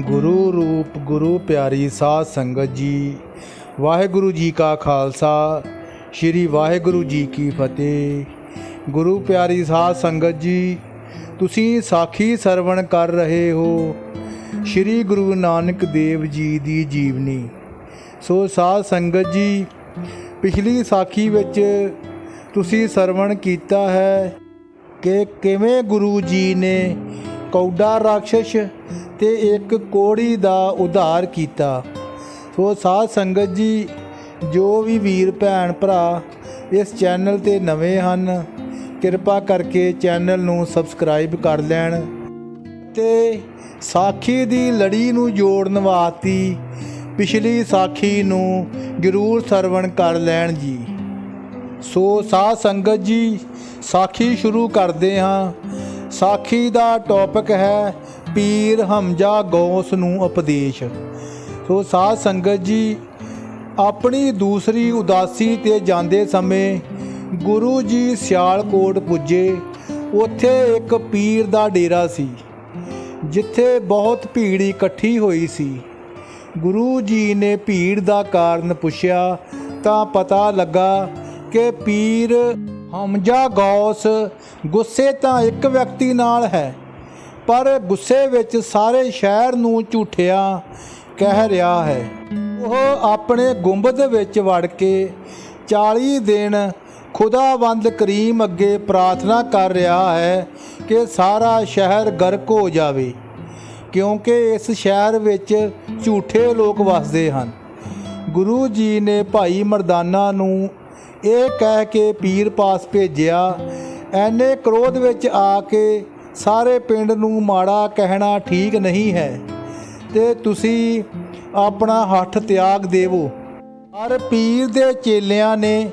ਗੁਰੂ ਰੂਪ, ਗੁਰੂ ਪਿਆਰੀ ਸਾਧ ਸੰਗਤ ਜੀ। ਵਾਹਿਗੁਰੂ ਜੀ ਕਾ ਖਾਲਸਾ, ਸ੍ਰੀ ਵਾਹਿਗੁਰੂ ਜੀ ਕੀ ਫਤਿਹ। ਗੁਰੂ ਪਿਆਰੀ ਸਾਧ ਸੰਗਤ ਜੀ, ਤੁਸੀਂ ਸਾਖੀ ਸਰਵਣ ਕਰ ਰਹੇ ਹੋ। ਸ੍ਰੀ ਗੁਰੂ ਨਾਨਕ ਦੇਵ ਜੀ ਦੀ ਜੀਵਨੀ। ਸੋ ਸਾਧ ਸੰਗਤ ਜੀ, ਪਿਛਲੀ ਸਾਖੀ ਵਿੱਚ ਤੁਸੀਂ ਸਰਵਣ ਕੀਤਾ ਹੈ ਕਿ ਕਿਵੇਂ ਗੁਰੂ ਜੀ ਨੇ ਕੌਡਾ ਰਾਖਸ਼ ਤੇ ਇੱਕ ਕੋੜੀ ਦਾ ਉਧਾਰ ਕੀਤਾ। ਸੋ ਸਾਧ ਸੰਗਤ ਜੀ, ਜੋ ਵੀ ਵੀਰ, ਭੈਣ, ਭਰਾ ਇਸ ਚੈਨਲ ਤੇ ਨਵੇਂ ਹਨ, ਕਿਰਪਾ ਕਰਕੇ ਚੈਨਲ ਨੂੰ ਸਬਸਕ੍ਰਾਈਬ ਕਰ ਲੈਣ ਤੇ ਸਾਖੀ ਦੀ ਲੜੀ ਨੂੰ ਜੋੜਨ ਵਾਸਤੇ ਪਿਛਲੀ ਸਾਖੀ ਨੂੰ ਜ਼ਰੂਰ ਸਰਵਣ ਕਰ ਲੈਣ ਜੀ। ਸੋ ਸਾਧ ਸੰਗਤ ਜੀ, ਸਾਖੀ ਸ਼ੁਰੂ ਕਰਦੇ ਹਾਂ। ਸਾਖੀ ਦਾ ਟੌਪਿਕ ਹੈ ਪੀਰ ਹਮਜਾ ਗੌਸ ਨੂੰ ਉਪਦੇਸ਼। ਸੋ ਸਾਧ ਸੰਗਤ ਜੀ, ਆਪਣੀ ਦੂਸਰੀ ਉਦਾਸੀ ਤੇ ਜਾਂਦੇ ਸਮੇਂ ਗੁਰੂ ਜੀ ਸਿਆਲਕੋਟ ਪੁੱਜੇ। ਉੱਥੇ ਇੱਕ ਪੀਰ ਦਾ ਡੇਰਾ ਸੀ, ਜਿੱਥੇ ਬਹੁਤ ਭੀੜ ਇਕੱਠੀ ਹੋਈ ਸੀ। ਗੁਰੂ ਜੀ ਨੇ ਭੀੜ ਦਾ ਕਾਰਨ ਪੁੱਛਿਆ ਤਾਂ ਪਤਾ ਲੱਗਾ ਕਿ ਪੀਰ ਹਮਜਾ ਗੌਸ, ਗੁੱਸੇ ਤਾਂ ਇੱਕ ਵਿਅਕਤੀ ਨਾਲ ਹੈ, ਪਰ ਗੁੱਸੇ ਵਿੱਚ ਸਾਰੇ ਸ਼ਹਿਰ ਨੂੰ ਝੂਠਿਆ ਕਹਿ ਰਿਹਾ ਹੈ। ਉਹ ਆਪਣੇ ਗੁੰਬਦ ਵਿੱਚ ਵੜ ਕੇ 40 ਦਿਨ ਖੁਦਾਵੰਦ ਕਰੀਮ ਅੱਗੇ ਪ੍ਰਾਰਥਨਾ ਕਰ ਰਿਹਾ ਹੈ ਕਿ ਸਾਰਾ ਸ਼ਹਿਰ ਗਰਕ ਹੋ ਜਾਵੇ, ਕਿਉਂਕਿ ਇਸ ਸ਼ਹਿਰ ਵਿੱਚ ਝੂਠੇ ਲੋਕ ਵੱਸਦੇ ਹਨ। ਗੁਰੂ ਜੀ ਨੇ ਭਾਈ ਮਰਦਾਨਾ ਨੂੰ ਇਹ ਕਹਿ ਕੇ ਪੀਰ ਪਾਸ ਭੇਜਿਆ, ਐਨੇ ਕ੍ਰੋਧ ਵਿੱਚ ਆ ਕੇ ਸਾਰੇ ਪਿੰਡ ਨੂੰ ਮਾੜਾ ਕਹਿਣਾ ਠੀਕ ਨਹੀਂ ਹੈ ਤੇ ਤੁਸੀਂ ਆਪਣਾ ਹੱਥ ਤਿਆਗ ਦੇਵੋ। ਪਰ ਪੀਰ ਦੇ ਚੇਲਿਆਂ ਨੇ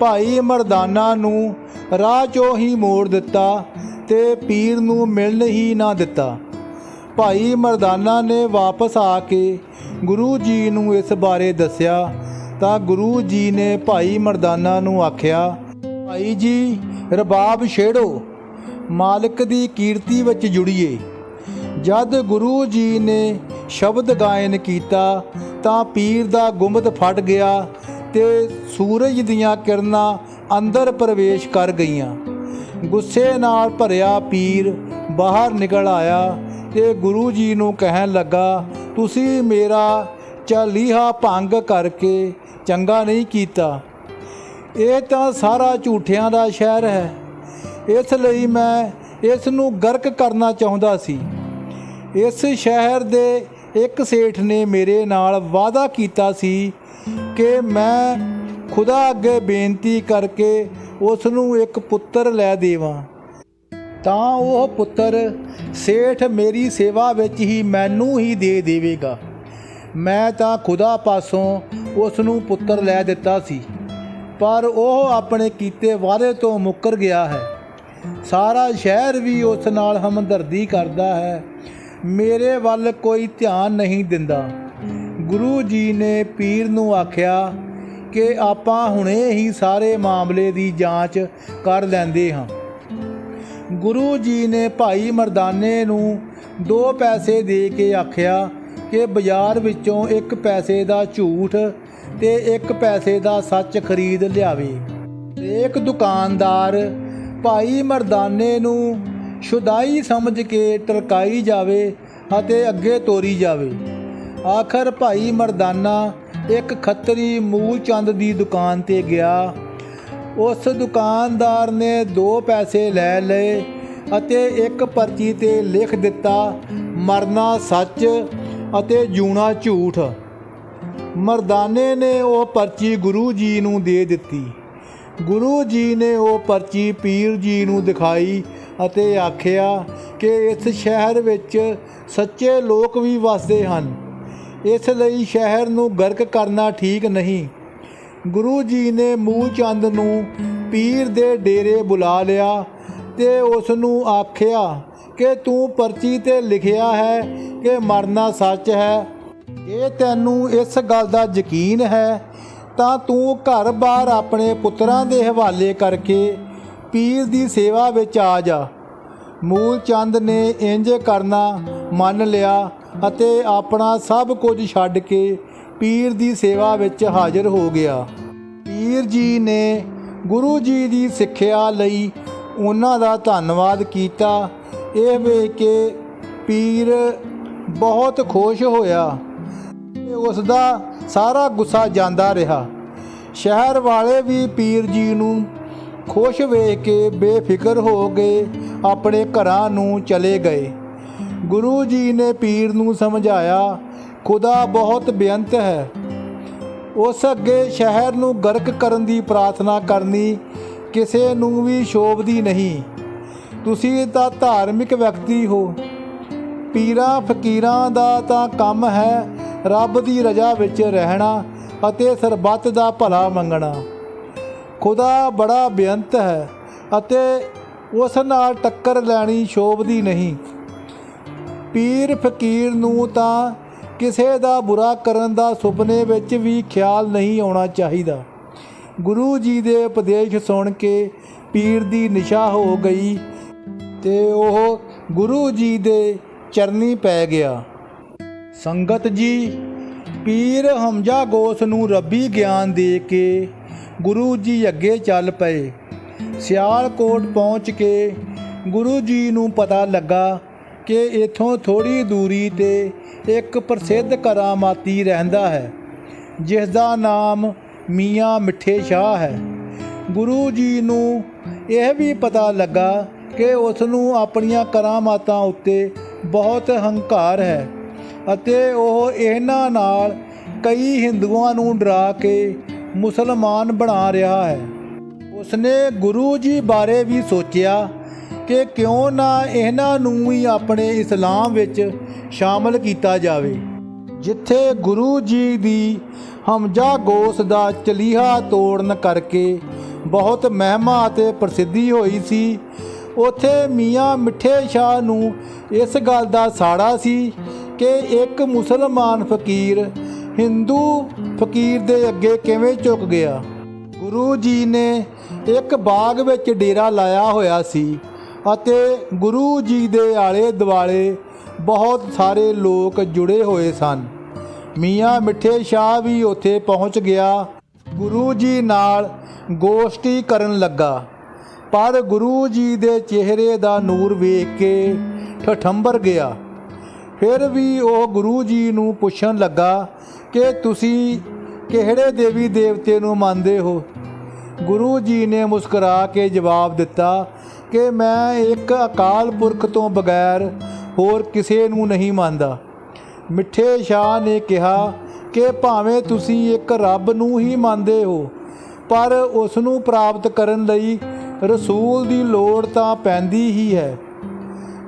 ਭਾਈ ਮਰਦਾਨਾ ਨੂੰ ਰਾਹ ਚੋਂ ਹੀ ਮੋੜ ਦਿੱਤਾ ਤੇ ਪੀਰ ਨੂੰ ਮਿਲਣ ਹੀ ਨਾ ਦਿੱਤਾ। ਭਾਈ ਮਰਦਾਨਾ ਨੇ ਵਾਪਸ ਆ ਕੇ ਗੁਰੂ ਜੀ ਨੂੰ ਇਸ ਬਾਰੇ ਦੱਸਿਆ ਤਾਂ ਗੁਰੂ ਜੀ ਨੇ ਭਾਈ ਮਰਦਾਨਾ ਨੂੰ ਆਖਿਆ, ਭਾਈ ਜੀ, ਰਬਾਬ ਛੇੜੋ, ਮਾਲਕ ਦੀ ਕੀਰਤੀ ਵਿੱਚ ਜੁੜੀਏ। ਜਦ ਗੁਰੂ ਜੀ ਨੇ ਸ਼ਬਦ ਗਾਇਨ ਕੀਤਾ, ਤਾਂ ਪੀਰ ਦਾ ਗੁੰਬਦ ਫਟ ਗਿਆ ਤੇ ਸੂਰਜ ਦੀਆਂ ਕਿਰਨਾਂ ਅੰਦਰ ਪ੍ਰਵੇਸ਼ ਕਰ ਗਈਆਂ। ਗੁੱਸੇ ਨਾਲ ਭਰਿਆ ਪੀਰ ਬਾਹਰ ਨਿਕਲ ਆਇਆ ਤੇ ਗੁਰੂ ਜੀ ਨੂੰ ਕਹਿਣ ਲੱਗਾ, ਤੁਸੀਂ ਮੇਰਾ ਚਾਲੀਹਾ ਭੰਗ ਕਰਕੇ ਚੰਗਾ ਨਹੀਂ ਕੀਤਾ। ਇਹ ਤਾਂ ਸਾਰਾ ਝੂਠਿਆਂ ਦਾ ਸ਼ਹਿਰ ਹੈ। ਇਸ ਲਈ ਮੈਂ ਇਸ ਨੂੰ ਗਰਕ ਕਰਨਾ ਚਾਹੁੰਦਾ ਸੀ। ਇਸ ਸ਼ਹਿਰ ਦੇ ਇੱਕ ਸੇਠ ਨੇ ਮੇਰੇ ਨਾਲ ਵਾਅਦਾ ਕੀਤਾ ਸੀ ਕਿ ਮੈਂ ਖੁਦਾ ਅੱਗੇ ਬੇਨਤੀ ਕਰਕੇ ਉਸ ਨੂੰ ਇੱਕ ਪੁੱਤਰ ਲੈ ਦੇਵਾਂ। ਤਾਂ ਉਹ ਪੁੱਤਰ ਸੇਠ ਮੇਰੀ ਸੇਵਾ ਵਿੱਚ ਹੀ ਮੈਨੂੰ ਹੀ ਦੇ ਦੇਵੇਗਾ। ਮੈਂ ਤਾਂ ਖੁਦਾ ਪਾਸੋਂ ਉਸ ਨੂੰ ਪੁੱਤਰ ਲੈ ਦਿੱਤਾ ਸੀ। ਪਰ ਉਹ ਆਪਣੇ ਕੀਤੇ ਵਾਅਦੇ ਤੋਂ ਮੁੱਕਰ ਗਿਆ ਹੈ। ਸਾਰਾ ਸ਼ਹਿਰ ਵੀ ਉਸ ਨਾਲ ਹਮਦਰਦੀ ਕਰਦਾ ਹੈ। ਮੇਰੇ ਵੱਲ ਕੋਈ ਧਿਆਨ ਨਹੀਂ ਦਿੰਦਾ। ਗੁਰੂ ਜੀ ਨੇ ਪੀਰ ਨੂੰ ਆਖਿਆ ਕਿ ਆਪਾਂ ਹੁਣੇ ਹੀ ਸਾਰੇ ਮਾਮਲੇ ਦੀ ਜਾਂਚ ਕਰ ਲੈਂਦੇ ਹਾਂ। ਗੁਰੂ ਜੀ ਨੇ ਭਾਈ ਮਰਦਾਨੇ ਨੂੰ ਦੋ ਪੈਸੇ ਦੇ ਕੇ ਆਖਿਆ ਕਿ ਬਾਜ਼ਾਰ ਵਿੱਚੋਂ ਇੱਕ ਪੈਸੇ ਦਾ ਝੂਠ ਤੇ ਇੱਕ ਪੈਸੇ ਦਾ ਸੱਚ ਖਰੀਦ ਲਿਆਵੇ। ਇੱਕ ਦੁਕਾਨਦਾਰ ਭਾਈ ਮਰਦਾਨੇ ਨੂੰ ਸ਼ੁਦਾਈ ਸਮਝ ਕੇ ਟਰਕਾਈ ਜਾਵੇ ਅਤੇ ਅੱਗੇ ਤੋਰੀ ਜਾਵੇ। ਆਖਰ ਭਾਈ ਮਰਦਾਨਾ ਇੱਕ ਖੱਤਰੀ ਮੂਲ ਚੰਦ ਦੀ ਦੁਕਾਨ ਤੇ ਗਿਆ। ਉਸ ਦੁਕਾਨਦਾਰ ਨੇ ਦੋ ਪੈਸੇ ਲੈ ਲਏ ਅਤੇ ਇੱਕ ਪਰਚੀ ਤੇ ਲਿਖ ਦਿੱਤਾ, ਮਰਨਾ ਸੱਚ ਅਤੇ ਜੂਣਾ ਝੂਠ। ਮਰਦਾਨੇ ਨੇ ਉਹ ਪਰਚੀ ਗੁਰੂ ਜੀ ਨੂੰ ਦੇ ਦਿੱਤੀ। ਗੁਰੂ ਜੀ ਨੇ ਉਹ ਪਰਚੀ ਪੀਰ ਜੀ ਨੂੰ ਦਿਖਾਈ ਅਤੇ ਆਖਿਆ ਕਿ ਇਸ ਸ਼ਹਿਰ ਵਿੱਚ ਸੱਚੇ ਲੋਕ ਵੀ ਵਸਦੇ ਹਨ। ਇਸ ਲਈ ਸ਼ਹਿਰ ਨੂੰ ਗਰਕ ਕਰਨਾ ਠੀਕ ਨਹੀਂ। ਗੁਰੂ ਜੀ ਨੇ ਮੂਲ ਚੰਦ ਨੂੰ ਪੀਰ ਦੇ ਡੇਰੇ ਬੁਲਾ ਲਿਆ ਤੇ ਉਸ ਨੂੰ ਆਖਿਆ ਕਿ ਤੂੰ ਪਰਚੀ ਤੇ ਲਿਖਿਆ ਹੈ ਕਿ ਮਰਨਾ ਸੱਚ ਹੈ ਜੇ ਤੈਨੂੰ ਇਸ ਗੱਲ ਦਾ ਯਕੀਨ ਹੈ, ਤਾਂ ਤੂੰ ਘਰ-ਬਾਰ ਆਪਣੇ ਪੁੱਤਰਾਂ ਦੇ ਹਵਾਲੇ ਕਰਕੇ ਪੀਰ ਦੀ ਸੇਵਾ ਵਿੱਚ ਆ ਜਾ। ਮੂਲ ਚੰਦ ਨੇ ਇੰਜ ਕਰਨਾ ਮੰਨ ਲਿਆ ਅਤੇ ਆਪਣਾ ਸਭ ਕੁਝ ਛੱਡ ਕੇ ਪੀਰ ਦੀ ਸੇਵਾ ਵਿੱਚ ਹਾਜ਼ਰ ਹੋ ਗਿਆ। ਪੀਰ ਜੀ ਨੇ ਗੁਰੂ ਜੀ ਦੀ ਸਿੱਖਿਆ ਲਈ ਉਹਨਾਂ ਦਾ ਧੰਨਵਾਦ ਕੀਤਾ। ਇਹ ਵੇਖ ਕੇ ਪੀਰ ਬਹੁਤ ਖੁਸ਼ ਹੋਇਆ। ਉਸ ਦਾ ਸਾਰਾ ਗੁੱਸਾ ਜਾਂਦਾ ਰਿਹਾ। ਸ਼ਹਿਰ ਵਾਲੇ ਵੀ ਪੀਰ ਜੀ ਨੂੰ ਖੁਸ਼ ਵੇਖ ਕੇ ਬੇਫਿਕਰ ਹੋ ਗਏ ਆਪਣੇ ਘਰਾਂ ਨੂੰ ਚਲੇ ਗਏ। ਗੁਰੂ ਜੀ ਨੇ ਪੀਰ ਨੂੰ ਸਮਝਾਇਆ, ਖੁਦਾ ਬਹੁਤ ਬੇਅੰਤ ਹੈ। ਉਸ ਅੱਗੇ ਸ਼ਹਿਰ ਨੂੰ ਗਰਕ ਕਰਨ ਦੀ ਪ੍ਰਾਰਥਨਾ ਕਰਨੀ ਕਿਸੇ ਨੂੰ ਵੀ ਸ਼ੋਭਦੀ ਨਹੀਂ। ਤੁਸੀਂ ਤਾਂ ਧਾਰਮਿਕ ਵਿਅਕਤੀ ਹੋ। ਪੀਰਾਂ, ਫਕੀਰਾਂ ਦਾ ਤਾਂ ਕੰਮ ਹੈ ਰੱਬ ਦੀ ਰਜ਼ਾ ਵਿੱਚ ਰਹਿਣਾ ਅਤੇ ਸਰਬੱਤ ਦਾ ਭਲਾ ਮੰਗਣਾ। ਖੁਦਾ ਬੜਾ ਬੇਅੰਤ ਹੈ ਅਤੇ ਉਸ ਨਾਲ ਟੱਕਰ ਲੈਣੀ ਸ਼ੋਭਦੀ ਨਹੀਂ। ਪੀਰ ਫਕੀਰ ਨੂੰ ਤਾਂ ਕਿਸੇ ਦਾ ਬੁਰਾ ਕਰਨ ਦਾ ਸੁਪਨੇ ਵਿੱਚ ਵੀ ਖਿਆਲ ਨਹੀਂ ਆਉਣਾ ਚਾਹੀਦਾ। ਗੁਰੂ ਜੀ ਦੇ ਉਪਦੇਸ਼ ਸੁਣ ਕੇ ਪੀਰ ਦੀ ਨਿਸ਼ਾ ਹੋ ਗਈ ਤੇ ਉਹ ਗੁਰੂ ਜੀ ਦੇ ਚਰਨੀ ਪੈ ਗਿਆ। ਸੰਗਤ ਜੀ, ਪੀਰ ਹਮਜਾ ਗੋਸ ਨੂੰ ਰੱਬੀ ਗਿਆਨ ਦੇ ਕੇ ਗੁਰੂ ਜੀ ਅੱਗੇ ਚੱਲ ਪਏ। ਸਿਆਲਕੋਟ ਪਹੁੰਚ ਕੇ ਗੁਰੂ ਜੀ ਨੂੰ ਪਤਾ ਲੱਗਾ ਕਿ ਇਥੋਂ ਥੋੜੀ ਦੂਰੀ ਤੇ ਇੱਕ ਪ੍ਰਸਿੱਧ ਕਰਾਮਾਤੀ ਰਹਿੰਦਾ ਹੈ, ਜਿਸ ਦਾ ਨਾਮ ਮੀਆਂ ਮਿੱਠੇ ਸ਼ਾਹ ਹੈ। ਗੁਰੂ ਜੀ ਨੂੰ ਇਹ ਵੀ ਪਤਾ ਲੱਗਾ ਕਿ ਉਸ ਨੂੰ ਆਪਣੀਆਂ ਕਰਾਮਾਤਾਂ ਉੱਤੇ ਬਹੁਤ ਹੰਕਾਰ ਹੈ। ਅਤੇ ਉਹ ਇਹਨਾਂ ਨਾਲ ਕਈ ਹਿੰਦੂਆਂ ਨੂੰ ਡਰਾ ਕੇ ਮੁਸਲਮਾਨ ਬਣਾ ਰਿਹਾ ਹੈ। ਉਸਨੇ ਗੁਰੂ ਜੀ ਬਾਰੇ ਵੀ ਸੋਚਿਆ ਕਿ ਕਿਉਂ ਨਾ ਇਹਨਾਂ ਨੂੰ ਵੀ ਆਪਣੇ ਇਸਲਾਮ ਵਿੱਚ ਸ਼ਾਮਲ ਕੀਤਾ ਜਾਵੇ। ਜਿੱਥੇ ਗੁਰੂ ਜੀ ਦੀ ਹਮਜਾ ਗੋਸ ਦਾ ਚਲੀਹਾ ਤੋੜਨ ਕਰਕੇ ਬਹੁਤ ਮਹਿਮਾ ਅਤੇ ਪ੍ਰਸਿੱਧੀ ਹੋਈ ਸੀ, ਉਥੇ ਮੀਆਂ ਮਿੱਠੇ ਸ਼ਾਹ ਨੂੰ ਇਸ ਗੱਲ ਦਾ ਸਾੜਾ ਸੀ ਕਿ ਇੱਕ ਮੁਸਲਮਾਨ ਫਕੀਰ ਹਿੰਦੂ ਫਕੀਰ ਦੇ ਅੱਗੇ ਕਿਵੇਂ ਝੁਕ ਗਿਆ? ਗੁਰੂ ਜੀ ਨੇ ਇੱਕ ਬਾਗ ਵਿੱਚ ਡੇਰਾ ਲਾਇਆ ਹੋਇਆ ਸੀ ਅਤੇ ਗੁਰੂ ਜੀ ਦੇ ਆਲੇ ਦੁਆਲੇ ਬਹੁਤ ਸਾਰੇ ਲੋਕ ਜੁੜੇ ਹੋਏ ਸਨ। ਮੀਆਂ ਮਿੱਠੇ ਸ਼ਾਹ ਵੀ ਉੱਥੇ ਪਹੁੰਚ ਗਿਆ। ਗੁਰੂ ਜੀ ਨਾਲ ਗੋਸ਼ਟੀ ਕਰਨ ਲੱਗਾ। ਪਰ ਗੁਰੂ ਜੀ ਦੇ ਚਿਹਰੇ ਦਾ ਨੂਰ ਵੇਖ ਕੇ ਠਠੰਬਰ ਗਿਆ। ਫਿਰ ਵੀ ਉਹ ਗੁਰੂ ਜੀ ਨੂੰ ਪੁੱਛਣ ਲੱਗਾ ਕਿ ਤੁਸੀਂ ਕਿਹੜੇ ਦੇਵੀ ਦੇਵਤੇ ਨੂੰ ਮੰਨਦੇ ਹੋ? ਗੁਰੂ ਜੀ ਨੇ ਮੁਸਕਰਾ ਕੇ ਜਵਾਬ ਦਿੱਤਾ ਕਿ ਮੈਂ ਇੱਕ ਅਕਾਲ ਪੁਰਖ ਤੋਂ ਬਗੈਰ ਹੋਰ ਕਿਸੇ ਨੂੰ ਨਹੀਂ ਮੰਨਦਾ। ਮਿੱਠੇ ਸ਼ਾਹ ਨੇ ਕਿਹਾ ਕਿ ਭਾਵੇਂ ਤੁਸੀਂ ਇੱਕ ਰੱਬ ਨੂੰ ਹੀ ਮੰਨਦੇ ਹੋ, ਪਰ ਉਸ ਨੂੰ ਪ੍ਰਾਪਤ ਕਰਨ ਲਈ ਰਸੂਲ ਦੀ ਲੋੜ ਤਾਂ ਪੈਂਦੀ ਹੀ ਹੈ।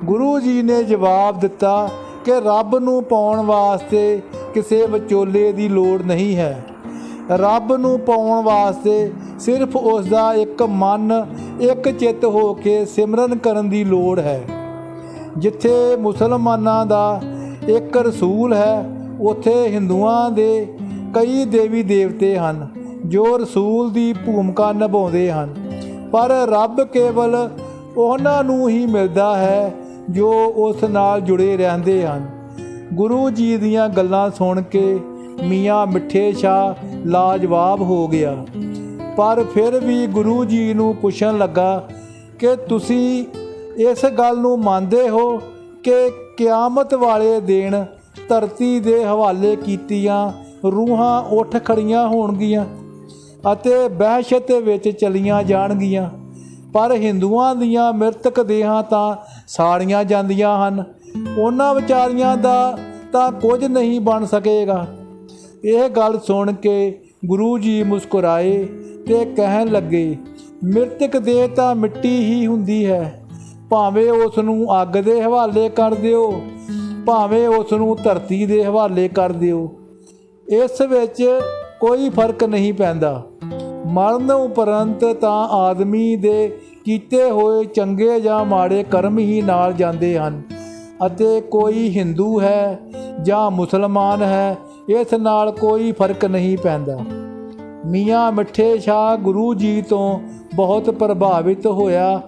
ਗੁਰੂ ਜੀ ਨੇ ਜਵਾਬ ਦਿੱਤਾ ਕਿ ਰੱਬ ਨੂੰ ਪਾਉਣ ਵਾਸਤੇ ਕਿਸੇ ਵਿਚੋਲੇ ਦੀ ਲੋੜ ਨਹੀਂ ਹੈ। ਰੱਬ ਨੂੰ ਪਾਉਣ ਵਾਸਤੇ ਸਿਰਫ ਉਸ ਦਾ ਇੱਕ ਮਨ, ਇੱਕ ਚਿੱਤ ਹੋ ਕੇ ਸਿਮਰਨ ਕਰਨ ਦੀ ਲੋੜ ਹੈ। ਜਿੱਥੇ ਮੁਸਲਮਾਨਾਂ ਦਾ ਇੱਕ ਰਸੂਲ ਹੈ, ਉੱਥੇ ਹਿੰਦੂਆਂ ਦੇ ਕਈ ਦੇਵੀ ਦੇਵਤੇ ਹਨ, ਜੋ ਰਸੂਲ ਦੀ ਭੂਮਿਕਾ ਨਿਭਾਉਂਦੇ ਹਨ। ਪਰ ਰੱਬ ਕੇਵਲ ਉਹਨਾਂ ਨੂੰ ਹੀ ਮਿਲਦਾ ਹੈ ਜੋ ਉਸ ਨਾਲ ਜੁੜੇ ਰਹਿੰਦੇ ਹਨ। ਗੁਰੂ ਜੀ ਦੀਆਂ ਗੱਲਾਂ ਸੁਣ ਕੇ ਮੀਆਂ ਮਿੱਠੇ ਸ਼ਾਹ ਲਾਜਵਾਬ ਹੋ ਗਿਆ। ਪਰ ਫਿਰ ਵੀ ਗੁਰੂ ਜੀ ਨੂੰ ਪੁੱਛਣ ਲੱਗਾ ਕਿ ਤੁਸੀਂ ਇਸ ਗੱਲ ਨੂੰ ਮੰਨਦੇ ਹੋ ਕਿ ਕਿਆਮਤ ਵਾਲੇ ਦਿਨ ਧਰਤੀ ਦੇ ਹਵਾਲੇ ਕੀਤੀਆਂ ਰੂਹਾਂ ਉੱਠ ਖੜੀਆਂ ਹੋਣਗੀਆਂ ਅਤੇ ਬਹਿਸ਼ਤ ਵਿੱਚ ਚਲੀਆਂ ਜਾਣਗੀਆਂ। ਪਰ ਹਿੰਦੂਆਂ ਦੀਆਂ ਮ੍ਰਿਤਕ ਦੇਹਾਂ ਤਾਂ ਸਾੜੀਆਂ ਜਾਂਦੀਆਂ ਹਨ। ਉਹਨਾਂ ਵਿਚਾਰੀਆਂ ਦਾ ਤਾਂ ਕੁਝ ਨਹੀਂ ਬਣ ਸਕੇਗਾ। ਇਹ ਗੱਲ ਸੁਣ ਕੇ ਗੁਰੂ ਜੀ ਮੁਸਕਰਾਏ ਤੇ ਕਹਿਣ ਲੱਗੇ, ਮ੍ਰਿਤਕ ਦੇਹ ਤਾਂ ਮਿੱਟੀ ਹੀ ਹੁੰਦੀ ਹੈ। ਭਾਵੇਂ ਉਸ ਨੂੰ ਅੱਗ ਦੇ ਹਵਾਲੇ ਕਰ ਦਿਓ, ਭਾਵੇਂ ਉਸ ਨੂੰ ਧਰਤੀ ਦੇ ਹਵਾਲੇ ਕਰ ਦਿਓ। ਇਸ ਵਿੱਚ ਕੋਈ ਫ਼ਰਕ ਨਹੀਂ ਪੈਂਦਾ। ਮਰਨ ਉਪਰੰਤ ਤਾਂ ਆਦਮੀ ਦੇ ਕੀਤੇ ਹੋਏ ਚੰਗੇ ਜਾਂ ਮਾੜੇ ਕਰਮ ਹੀ ਨਾਲ ਜਾਂਦੇ ਹਨ। ਅਤੇ ਕੋਈ ਹਿੰਦੂ ਹੈ ਜਾਂ ਮੁਸਲਮਾਨ ਹੈ, ਇਸ ਨਾਲ ਕੋਈ ਫ਼ਰਕ ਨਹੀਂ ਪੈਂਦਾ। ਮੀਆਂ ਮਿੱਠੇ ਸ਼ਾਹ ਗੁਰੂ ਜੀ ਤੋਂ ਬਹੁਤ ਪ੍ਰਭਾਵਿਤ ਹੋਇਆ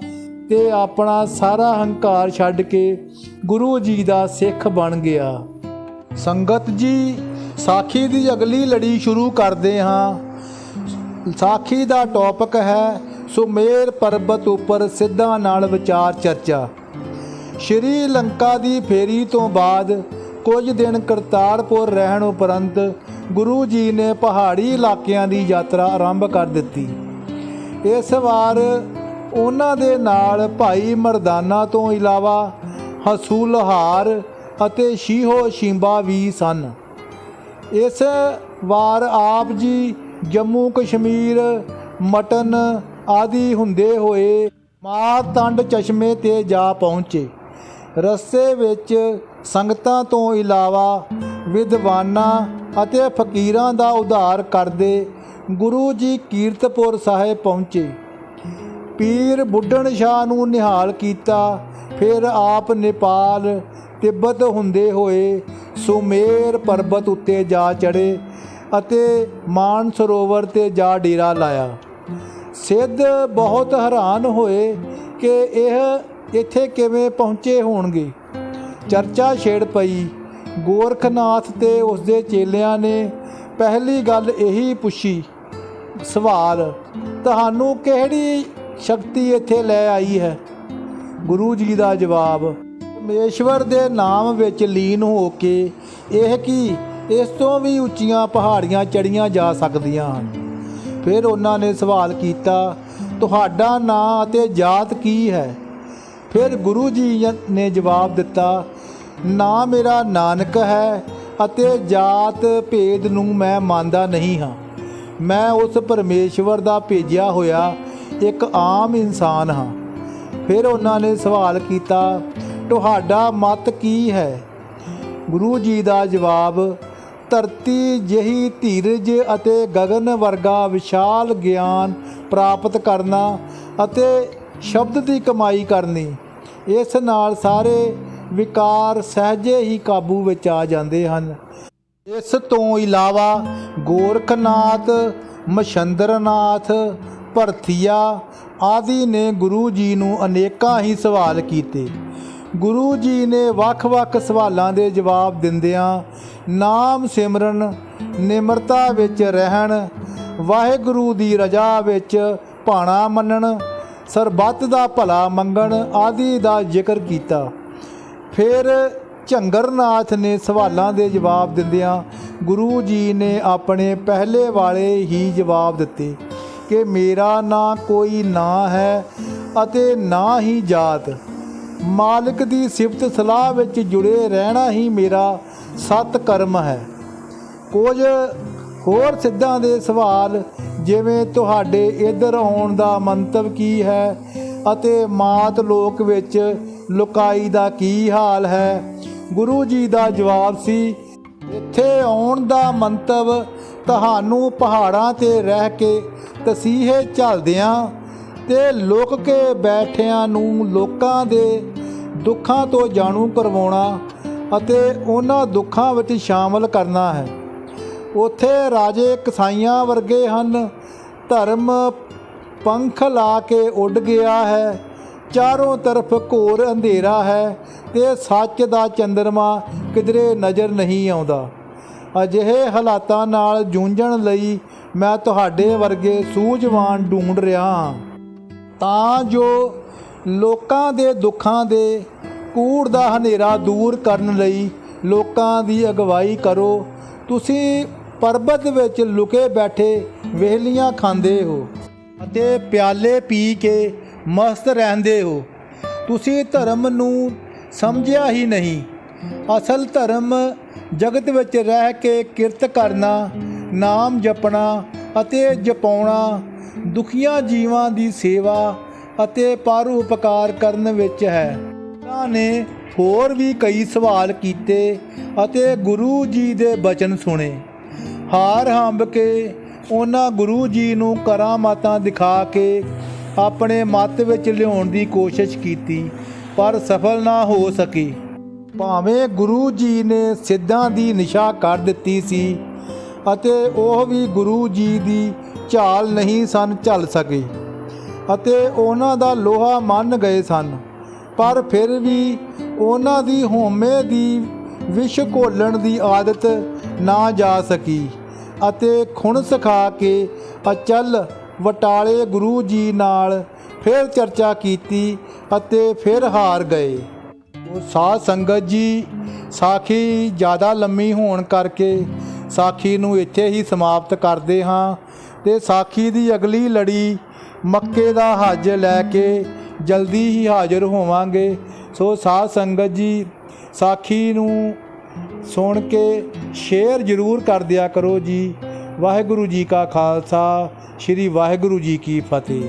ਤੇ ਆਪਣਾ ਸਾਰਾ ਹੰਕਾਰ ਛੱਡ ਕੇ ਗੁਰੂ ਜੀ ਦਾ ਸਿੱਖ ਬਣ ਗਿਆ। ਸੰਗਤ ਜੀ, ਸਾਖੀ ਦੀ ਅਗਲੀ ਲੜੀ ਸ਼ੁਰੂ ਕਰਦੇ ਹਾਂ। ਸਾਖੀ ਦਾ ਟੌਪਿਕ ਹੈ ਸੁਮੇਰ ਪਰਬਤ ਉੱਪਰ ਸਿੱਧਾਂ ਨਾਲ ਵਿਚਾਰ ਚਰਚਾ। ਸ਼੍ਰੀ ਲੰਕਾ ਦੀ ਫੇਰੀ ਤੋਂ ਬਾਅਦ ਕੁਝ ਦਿਨ ਕਰਤਾਰਪੁਰ ਰਹਿਣ ਉਪਰੰਤ ਗੁਰੂ ਜੀ ਨੇ ਪਹਾੜੀ ਇਲਾਕਿਆਂ ਦੀ ਯਾਤਰਾ ਆਰੰਭ ਕਰ ਦਿੱਤੀ। ਇਸ ਵਾਰ ਉਹਨਾਂ ਦੇ ਨਾਲ ਭਾਈ ਮਰਦਾਨਾ ਤੋਂ ਇਲਾਵਾ ਹਸੂਲਹਾਰ ਅਤੇ ਸ਼ੀਹੋ ਸ਼ਿੰਬਾ ਵੀ ਸਨ। ਇਸ ਵਾਰ ਆਪ ਜੀ ਜੰਮੂ ਕਸ਼ਮੀਰ, ਮਟਨ ਆਦਿ ਹੁੰਦੇ ਹੋਏ ਮਾਤੰਡ ਚਸ਼ਮੇ ਤੇ ਜਾ ਪਹੁੰਚੇ। ਰਸਤੇ ਵਿੱਚ ਸੰਗਤਾਂ ਤੋਂ ਇਲਾਵਾ ਵਿਦਵਾਨਾਂ ਅਤੇ ਫਕੀਰਾਂ ਦਾ ਉਧਾਰ ਕਰਦੇ ਗੁਰੂ ਜੀ ਕੀਰਤਪੁਰ ਸਾਹਿਬ ਪਹੁੰਚੇ। ਪੀਰ ਬੁੱਢਣ ਸ਼ਾਹ ਨੂੰ ਨਿਹਾਲ ਕੀਤਾ, ਫਿਰ ਆਪ ਨੇਪਾਲ, ਤਿੱਬਤ ਹੁੰਦੇ ਹੋਏ ਸੁਮੇਰ ਪਰਬਤ ਉੱਤੇ ਜਾ ਚੜੇ ਅਤੇ ਮਾਨ ਸਰੋਵਰ ਤੇ ਜਾ ਡੇਰਾ ਲਾਇਆ। ਸਿੱਧ ਬਹੁਤ ਹੈਰਾਨ ਹੋਏ ਕਿ ਇਹ ਇੱਥੇ ਕਿਵੇਂ ਪਹੁੰਚੇ ਹੋਣਗੇ। ਚਰਚਾ ਛੇੜ ਪਈ। ਗੋਰਖਨਾਥ ਤੇ ਉਸਦੇ ਚੇਲਿਆਂ ਨੇ ਪਹਿਲੀ ਗੱਲ ਇਹੀ ਪੁੱਛੀ। ਸਵਾਲ, ਤੁਹਾਨੂੰ ਕਿਹੜੀ ਸ਼ਕਤੀ ਇੱਥੇ ਲੈ ਆਈ ਹੈ? ਗੁਰੂ ਜੀ ਦਾ ਜਵਾਬ, ਪਰਮੇਸ਼ਵਰ ਦੇ ਨਾਮ ਵਿੱਚ ਲੀਨ ਹੋ ਕੇ, ਇਹ ਕੀ ਇਸ ਤੋਂ ਵੀ ਉੱਚੀਆਂ ਪਹਾੜੀਆਂ ਚੜੀਆਂ ਜਾ ਸਕਦੀਆਂ ਹਨ। ਫਿਰ ਉਹਨਾਂ ਨੇ ਸਵਾਲ ਕੀਤਾ, ਤੁਹਾਡਾ ਨਾਂ ਅਤੇ ਜਾਤ ਕੀ ਹੈ? ਫਿਰ ਗੁਰੂ ਜੀ ਨੇ ਜਵਾਬ ਦਿੱਤਾ, ਨਾਂ ਮੇਰਾ ਨਾਨਕ ਹੈ ਅਤੇ ਜਾਤ ਭੇਦ ਨੂੰ ਮੈਂ ਮੰਨਦਾ ਨਹੀਂ ਹਾਂ। ਮੈਂ ਉਸ ਪਰਮੇਸ਼ਵਰ ਦਾ ਭੇਜਿਆ ਹੋਇਆ ਇੱਕ ਆਮ ਇਨਸਾਨ ਹਾਂ। ਫਿਰ ਉਹਨਾਂ ਨੇ ਸਵਾਲ ਕੀਤਾ, ਤੁਹਾਡਾ ਮਤ ਕੀ ਹੈ? ਗੁਰੂ ਜੀ ਦਾ ਜਵਾਬ ਧਰਤੀ ਜਿਹੀ ਧੀਰਜ ਅਤੇ ਗਗਨ ਵਰਗਾ ਵਿਸ਼ਾਲ ਗਿਆਨ ਪ੍ਰਾਪਤ ਕਰਨਾ ਅਤੇ ਸ਼ਬਦ ਦੀ ਕਮਾਈ ਕਰਨੀ, ਇਸ ਨਾਲ ਸਾਰੇ ਵਿਕਾਰ ਸਹਜੇ ਹੀ ਕਾਬੂ ਵਿੱਚ ਆ ਜਾਂਦੇ ਹਨ। ਇਸ ਤੋਂ ਇਲਾਵਾ ਗੋਰਖਨਾਥ, ਮਛੰਦਰਨਾਥ, ਭਰਥੀਆ ਆਦਿ ਨੇ ਗੁਰੂ ਜੀ ਨੂੰ ਅਨੇਕਾਂ ਹੀ ਸਵਾਲ ਕੀਤੇ। ਗੁਰੂ ਜੀ ਨੇ ਵੱਖ-ਵੱਖ ਸਵਾਲਾਂ ਦੇ ਜਵਾਬ ਦਿੰਦਿਆਂ ਨਾਮ ਸਿਮਰਨ, ਨਿਮਰਤਾ ਵਿੱਚ ਰਹਿਣ, ਵਾਹਿਗੁਰੂ ਦੀ ਰਜ਼ਾ ਵਿੱਚ ਭਾਣਾ ਮੰਨਣ, ਸਰਬੱਤ ਦਾ ਭਲਾ ਮੰਗਣ ਆਦਿ ਦਾ ਜ਼ਿਕਰ ਕੀਤਾ। ਫਿਰ ਝੰਗਰਨਾਥ ਨੇ ਸਵਾਲਾਂ ਦੇ ਜਵਾਬ ਦਿੰਦਿਆਂ ਗੁਰੂ ਜੀ ਨੇ ਆਪਣੇ ਪਹਿਲੇ ਵਾਲੇ ਹੀ ਜਵਾਬ ਦਿੱਤੇ ਕਿ ਮੇਰਾ ਨਾਂ ਕੋਈ ਨਾਂ ਹੈ ਅਤੇ ਨਾ ਹੀ ਜਾਤ। ਮਾਲਕ ਦੀ ਸਿਫਤ ਸਲਾਹ ਵਿੱਚ ਜੁੜੇ ਰਹਿਣਾ ਹੀ ਮੇਰਾ ਸਤ ਕਰਮ ਹੈ। ਕੁਝ ਹੋਰ ਸਿੱਧਾਂ ਦੇ ਸਵਾਲ, ਜਿਵੇਂ ਤੁਹਾਡੇ ਇੱਧਰ ਆਉਣ ਦਾ ਮੰਤਵ ਕੀ ਹੈ ਅਤੇ ਮਾਤ ਲੋਕ ਵਿੱਚ ਲੁਕਾਈ ਦਾ ਕੀ ਹਾਲ ਹੈ? ਗੁਰੂ ਜੀ ਦਾ ਜਵਾਬ ਸੀ, ਇੱਥੇ ਆਉਣ ਦਾ ਮੰਤਵ ਤੁਹਾਨੂੰ ਪਹਾੜਾਂ ਤੇ ਰਹਿ ਕੇ ਤਸੀਹੇ ਝੱਲਦਿਆਂ ਤੇ ਲੋਕ ਕੇ ਬੈਠਿਆਂ ਨੂੰ ਲੋਕਾਂ ਦੇ ਦੁੱਖਾਂ ਤੋਂ ਜਾਣੂ ਕਰਵਾਉਣਾ ਅਤੇ ਉਹਨਾਂ ਦੁੱਖਾਂ ਵਿੱਚ ਸ਼ਾਮਲ ਕਰਨਾ ਹੈ। ਉੱਥੇ ਰਾਜੇ ਕਸਾਈਆਂ ਵਰਗੇ ਹਨ। ਧਰਮ ਪੰਖ ਲਾ ਕੇ ਉੱਡ ਗਿਆ ਹੈ। ਚਾਰੋਂ ਤਰਫ ਘੋਰ ਅੰਧੇਰਾ ਹੈ ਤੇ ਸੱਚ ਦਾ ਚੰਦਰਮਾ ਕਿਧਰੇ ਨਜ਼ਰ ਨਹੀਂ ਆਉਂਦਾ। ਅਜਿਹੇ ਹਾਲਾਤਾਂ ਨਾਲ ਜੂਝਣ ਲਈ ਮੈਂ ਤੁਹਾਡੇ ਵਰਗੇ ਸੂਝਵਾਨ ਢੂੰਡ ਰਿਹਾ ਹਾਂ। ਤਾਂ ਜੋ ਲੋਕਾਂ ਦੇ ਦੁੱਖਾਂ ਦੇ ਕੂੜ ਦਾ ਹਨੇਰਾ ਦੂਰ ਕਰਨ ਲਈ ਲੋਕਾਂ ਦੀ ਅਗਵਾਈ ਕਰੋ। ਤੁਸੀਂ ਪਰਬਤ ਵਿੱਚ ਲੁਕੇ ਬੈਠੇ ਵੇਲੀਆਂ ਖਾਂਦੇ ਹੋ ਅਤੇ ਪਿਆਲੇ ਪੀ ਕੇ ਮਸਤ ਰਹਿੰਦੇ ਹੋ। ਤੁਸੀਂ ਧਰਮ ਨੂੰ ਸਮਝਿਆ ਹੀ ਨਹੀਂ। ਅਸਲ ਧਰਮ ਜਗਤ ਵਿੱਚ ਰਹਿ ਕੇ ਕਿਰਤ ਕਰਨਾ, ਨਾਮ ਜਪਣਾ ਅਤੇ ਜਪਾਉਣਾ ਦੁਖੀਆਂ ਜੀਵਾਂ ਦੀ ਸੇਵਾ ਅਤੇ ਪਰਉਪਕਾਰ ਕਰਨ ਵਿੱਚ ਹੈ। ਉਹਨਾਂ ਨੇ ਹੋਰ ਵੀ ਕਈ ਸਵਾਲ ਕੀਤੇ ਅਤੇ ਗੁਰੂ ਜੀ ਦੇ ਬਚਨ ਸੁਣੇ। ਹਾਰ ਹੰਬ ਕੇ ਉਹਨਾਂ ਗੁਰੂ ਜੀ ਨੂੰ ਕਰਾਮਾਤਾਂ ਦਿਖਾ ਕੇ ਆਪਣੇ ਮੱਤ ਵਿੱਚ ਲਿਆਉਣ ਦੀ ਕੋਸ਼ਿਸ਼ ਕੀਤੀ, ਪਰ ਸਫਲ ਨਾ ਹੋ ਸਕੀ। ਭਾਵੇਂ ਗੁਰੂ ਜੀ ਨੇ ਸਿੱਧਾਂ ਦੀ ਨਿਸ਼ਾ ਕਰ ਦਿੱਤੀ ਸੀ ਅਤੇ ਉਹ ਵੀ ਗੁਰੂ ਜੀ ਦੀ ਝਾਲ ਨਹੀਂ ਸਨ ਝੱਲ ਸਕੇ ਅਤੇ ਉਹਨਾਂ ਦਾ ਲੋਹਾ ਮੰਨ ਗਏ ਸਨ। ਪਰ ਫਿਰ ਵੀ ਉਹਨਾਂ ਦੀ ਹੋਮੇ ਦੀ ਵਿਸ਼ ਘੋਲਣ ਦੀ ਆਦਤ ਨਾ ਜਾ ਸਕੀ ਅਤੇ ਖੁਣ ਸਿਖਾ ਕੇ ਅਚਲ ਵਟਾਲੇ ਗੁਰੂ ਜੀ ਨਾਲ ਫਿਰ ਚਰਚਾ ਕੀਤੀ ਅਤੇ ਫਿਰ ਹਾਰ ਗਏ। ਉਹ ਸਾਧ ਸੰਗਤ ਜੀ, ਸਾਖੀ ਜ਼ਿਆਦਾ ਲੰਮੀ ਹੋਣ ਕਰਕੇ ਸਾਖੀ ਨੂੰ ਇੱਥੇ ਹੀ ਸਮਾਪਤ ਕਰਦੇ ਹਾਂ। ਤੇ ਸਾਖੀ ਦੀ ਅਗਲੀ ਲੜੀ ਮੱਕੇ ਦਾ ਹੱਜ ਲੈ ਕੇ ਜਲਦੀ ਹੀ ਹਾਜ਼ਰ ਹੋਵਾਂਗੇ। ਸੋ ਸਾਧ ਸੰਗਤ ਜੀ, ਸਾਖੀ ਨੂੰ ਸੁਣ ਕੇ ਸ਼ੇਅਰ ਜ਼ਰੂਰ ਕਰ ਦਿਆ ਕਰੋ ਜੀ। ਵਾਹਿਗੁਰੂ ਜੀ ਕਾ ਖਾਲਸਾ, ਸ੍ਰੀ ਵਾਹਿਗੁਰੂ ਜੀ ਕੀ ਫਤਿਹ।